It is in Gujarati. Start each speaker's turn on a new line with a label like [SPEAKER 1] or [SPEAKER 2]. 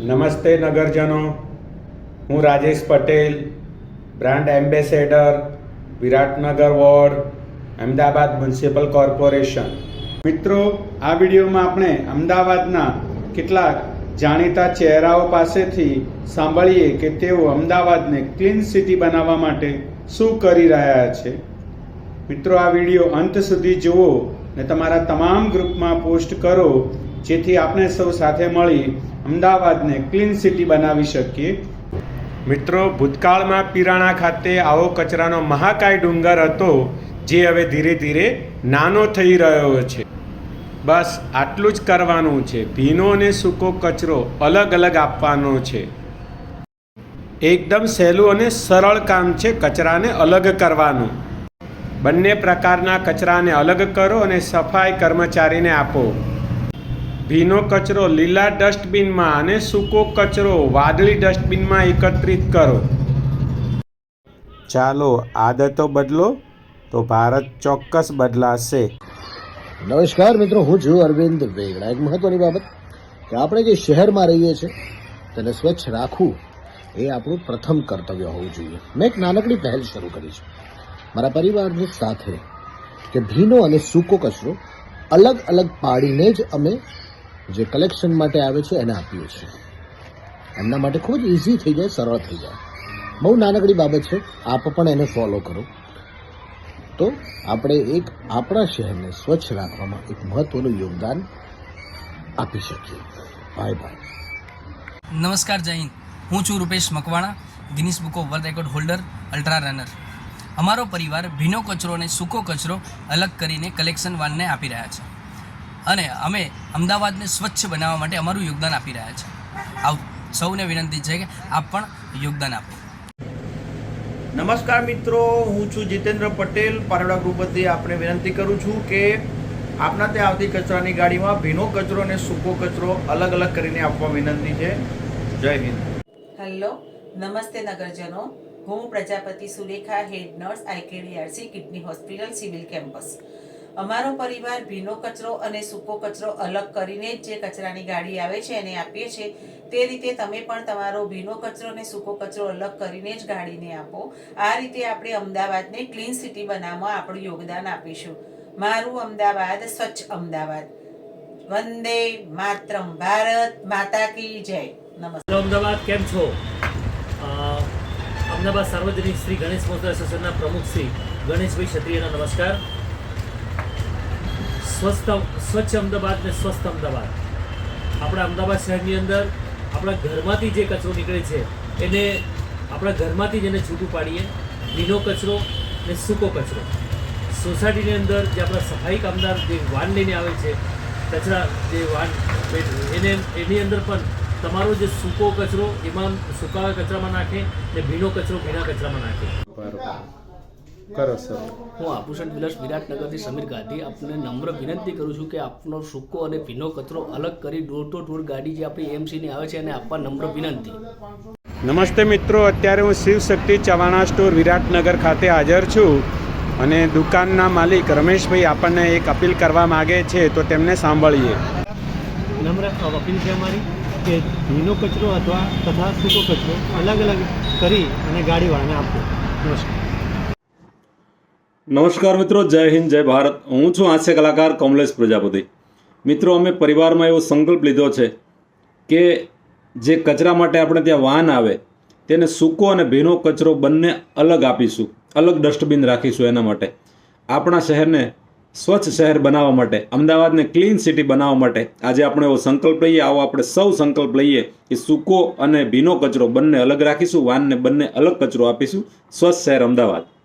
[SPEAKER 1] નમસ્તે નગરજનો. હું Rajesh Patel, brand ambassador, Viratnagar ward, Ahmedabad municipal corporation. મિત્રો, આ વિડીયોમાં આપણે અમદાવાદના કેટલાક જાણીતા ચહેરાઓ પાસેથી સાંભળીએ કે તેઓ અમદાવાદને ક્લીન સિટી બનાવવા માટે શું કરી રહ્યા છે. મિત્રો, આ વીડિયો અંત સુધી જુઓ ને તમારા તમામ ગ્રુપમાં પોસ્ટ કરો જેથી આપણે સૌ સાથે મળી અમદાવાદને ક્લીન સિટી બનાવી શકીએ. મિત્રો, ભૂતકાળમાં પીરાણા ખાતે આવો કચરાનો મહાકાય ડુંગર હતો, જે હવે ધીરે ધીરે નાનો થઈ રહ્યો છે. બસ આટલું જ કરવાનું છે. ભીનો અને સૂકો કચરો અલગ અલગ આપવાનો છે. એકદમ સહેલું અને સરળ કામ છે કચરાને અલગ કરવાનું. બંને પ્રકારના કચરાને અલગ કરો અને સફાઈ કર્મચારીને આપો. ભીનો કચરો લીલા ડસ્ટબિનમાં અને સૂકો કચરો વાદળી ડસ્ટબિનમાં એકત્રિત કરો. ચાલો આદતો બદલો તો ભારત ચોક્કસ બદલાશે.
[SPEAKER 2] નમસ્કાર મિત્રો, હું છું અરવિંદ વેગડા. એક મહત્વની બાબત કે આપણે જે શહેરમાં રહીએ છીએ, તેને સ્વચ્છ રાખવું એ આપણું પ્રથમ કર્તવ્ય હોવું જોઈએ. મેં એક નાનકડી પહેલ શરૂ કરી છે. મારા પરિવારની સાથે કે ભીનો અને સૂકો કચરો અલગ અલગ પાડીને જ અમે જે કલેક્શન માટે આવે છે, એને આપીએ છીએ. એમના માટે ખૂબ જ ઇઝી થઈ જાય, સરળ થઈ જાય. બહુ નાનકડી બાબત છે, આપ પણ એને ફોલો કરો. તો આપણે એક આપણા શહેરને સ્વચ્છ રાખવામાં એક મહત્વનું યોગદાન આપી શકીએ. બાય બાય
[SPEAKER 3] નમસ્કાર હિન્દ. હું છું Rupesh Makwana Guinness book of world record holder ultra runner અમારો પરિવાર ભીનો કચરો અને સૂકો કચરો અલગ કરીને કલેક્શન વાનને આપી રહ્યા છે. અને અમે અમદાવાદને સ્વચ્છ બનાવવા માટે અમારું યોગદાન આપી રહ્યા છે. આવ સૌને વિનંતી છે કે આપ પણ યોગદાન આપો.
[SPEAKER 4] નમસ્કાર મિત્રો હું છું જીતેન્દ્ર પટેલ પારડા ગ્રુપ વતી આપણે વિનંતી કરું છું કે આપના ત્યાં આવતી કચરાની ગાડીમાં ભીનો કચરો અને સૂકો કચરો અલગ અલગ કરીને આપવા વિનંતી છે. જય હિન્દ.
[SPEAKER 5] હેલો નમસ્તે નગરજનો. હું Prajapati Surekha head nurse IKDRC kidney hospital civil campus. અમારો પરિવાર ભીનો કચરો અને સૂકો કચરો અલગ કરીને જે કચરાની ગાડી આવે છે એને આપીએ છીએ. તે રીતે તમે પણ તમારો ભીનો કચરો અને સૂકો કચરો અલગ કરીને જ ગાડીને આપો. આ રીતે આપણે અમદાવાદને ક્લીન સિટી બનાવવામાં આપણું યોગદાન આપીશું. મારું અમદાવાદ સ્વચ્છ અમદાવાદ. વંદે માતરમ. ભારત માતા કી જય. નમસ્તે
[SPEAKER 6] અમદાવાદ, કેમ છો? અમદાવાદ સાર્વજનિક શ્રી ગણેશ મહોત્સવ એસોસિએશનના પ્રમુખ શ્રી ગણેશભાઈ ક્ષત્રિયના નમસ્કાર. સ્વસ્થ સ્વચ્છ અમદાવાદ ને સ્વસ્થ અમદાવાદ. આપણા અમદાવાદ શહેરની અંદર આપણા ઘરમાંથી જે કચરો નીકળે છે, એને આપણા ઘરમાંથી જ એને છૂટું પાડીએ. ભીનો કચરો ને સૂકો કચરો. સોસાયટીની અંદર જે આપણા સફાઈ કામદાર જે વાન લઈને આવે છે, કચરા જે વાન, એને, એની અંદર પણ તમારો જે સૂકો કચરો, એમાં સૂકા કચરામાં નાખે ને ભીનો કચરો, ભીના કચરામાં નાખે.
[SPEAKER 1] કરો સર
[SPEAKER 7] હું આભૂષણ વિલાસ વિરાટનગરથી સમીર ગાંધી આપને નમ્ર વિનંતી કરું છું કે આપનો સૂકો અને ભીનો કચરો અલગ કરી ડોર ટુ ડોર ગાડી જે આપણી એમસીની આવે છે એને આપવા નમ્ર વિનંતી.
[SPEAKER 1] નમસ્તે મિત્રો અત્યારે હું શિવ શક્તિ ચવાણા સ્ટોર વિરાટનગર ખાતે હાજર છું અને દુકાનના માલિક રમેશભાઈ આપણને એક અપીલ કરવા માગે છે તો તેમને સાંભળીએ.
[SPEAKER 8] નમ્ર અપીલ છે અમારી કે ભીનો કચરો અથવા તથા સૂકો કચરો અલગ અલગ કરી અને ગાડીવાળાને આપો. નમસ્કાર.
[SPEAKER 9] નમસ્કાર મિત્રો, જય હિન્દ, જય ભારત. હું છું હાસ્ય કલાકાર કમલેશ પ્રજાપતિ. મિત્રો, અમે પરિવારમાં એવો સંકલ્પ લીધો છે કે જે કચરા માટે આપણે ત્યાં વાહન આવે, તેને સૂકો અને ભીનો કચરો બંને અલગ આપીશું, અલગ ડસ્ટબિન રાખીશું એના માટે. આપણા શહેરને સ્વચ્છ શહેર બનાવવા માટે, અમદાવાદને ક્લીન સિટી બનાવવા માટે આજે આપણે એવો સંકલ્પ લઈએ, આવો આપણે સૌ સંકલ્પ લઈએ કે સૂકો અને ભીનો કચરો બંને અલગ રાખીશું, વાહનને બંને અલગ કચરો આપીશું, સ્વચ્છ શહેર અમદાવાદ.